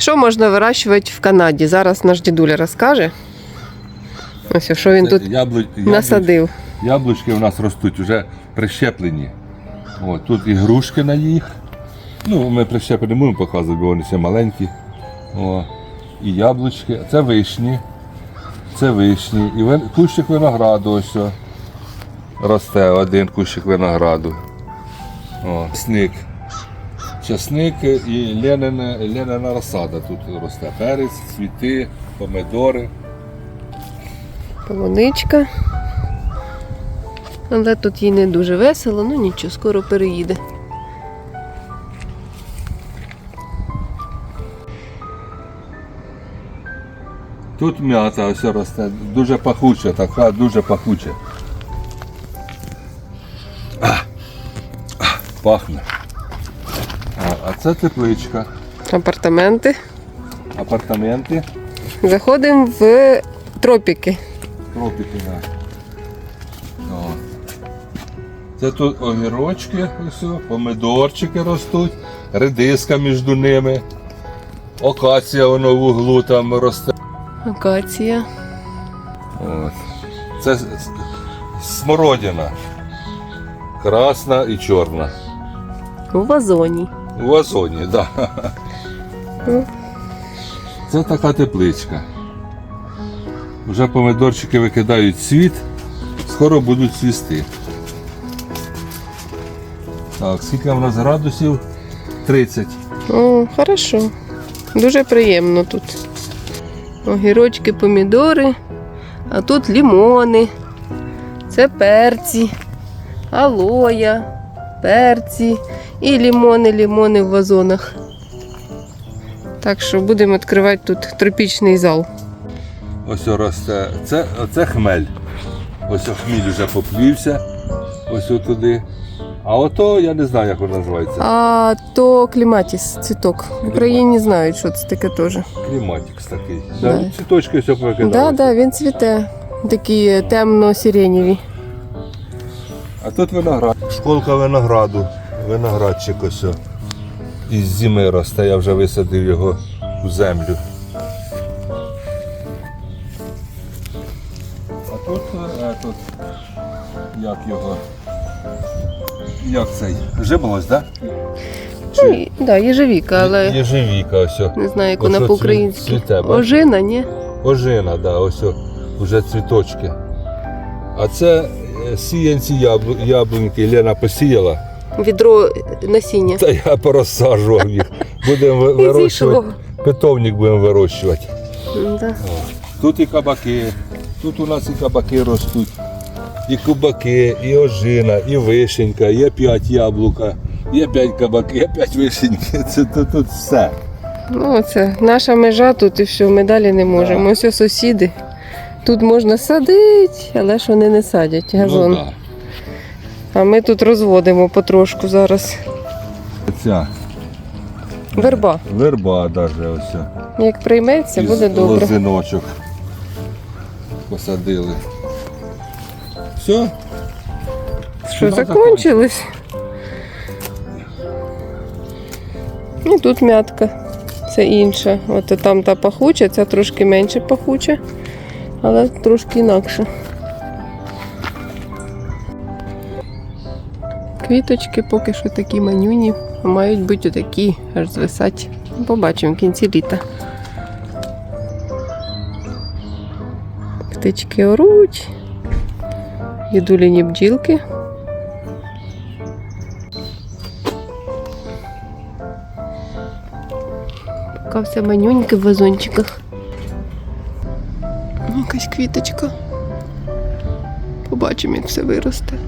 Що можна вирощувати в Канаді? Зараз наш дідуля розкаже. Ось що він тут Яблу... насадив. Яблучки у нас ростуть вже прищеплені. О, тут і грушки на їх. Ну, ми прищеплені будемо показувати, бо вони ще маленькі. О, і яблучки. Це вишні. Це вишні. І вин... кущик винограду ось. Росте один кущик винограду. О, сник. Часник і ленина, ленина розсада тут росте. Перець, цвіти, помидори. Полуничка. Але тут їй не дуже весело, ну нічого, скоро переїде. Тут м'ята ось росте, дуже пахуча, така дуже пахуча. А, а, Пахне. А, це тепличка, Апартаменти. апартаменти, Заходимо в тропіки. тропіки. Да. Це тут огірочки, ось, помидорчики ростуть, редиска між ними. Окація воно в углу там росте. Акація. От. Це смородина. Красна і чорна. У вазоні. У вазоні, так. Да. Це така тепличка. Вже помидорчики викидають цвіт, скоро будуть цвісти. Так, скільки в нас градусів? 30. О, хорошо. Дуже приємно тут. Огірочки, помідори, а тут лімони. Це перці, алоя, перці і лімони, лімони в вазонах. Так що будемо відкривати тут тропічний зал. Ось росте. Це, це хмель. Ось хміль вже поплівся. Ось туди. А ото я не знаю, як воно називається. А то кліматіс, цвіток. В Україні знають, що це таке теж. Кліматикс такий. Да. Да. Цвіточки все покидали. Так, да, да, він цвіте. Такі темно-сиренєві. А тут виноград. Школка винограду. Виноградчик ось. Із зими росте, я вже висадив його у землю. А тут, е, тут як його. Як цей? Жимолось, так? Ну, і- да, їжевіка, але Єжевіка ось. не знаю, як вона по-українськи. Ожина, ні? Ожина, да, ось вже цвіточки. А це е, сіянці яблу, яблуньки Лена посіяла, Відро насіння. та я порозсаджував їх. Будемо вирощувати. Питомник будемо вирощувати. Да. Тут і кабаки, тут у нас і кабаки ростуть, і кубаки, і ожина, і вишенька, є п'ять яблука, є п'ять кабаки, є п'ять вишеньки. Це тут, тут все. Ну, це наша межа тут і все, ми далі не можемо. Ось ось сусіди. Тут можна садити, але ж вони не садять газон. Ну, да. А ми тут розводимо потрошку зараз. Ця Верба. верба навіть ось. Як прийметься, буде добре. лозиночок посадили. Все, Що, Ну, закончилось? І тут м'ятка. Це інша. От там та пахуча, ця трошки менше пахуча, але трошки інакше. Квіточки поки що такі манюні, а мають бути такі, аж звисать. Побачимо в кінці літа. Птички оруть, дідуліні бджілки. Поки все манюньке в вазончиках. Якась квіточка. Побачимо, як все виросте.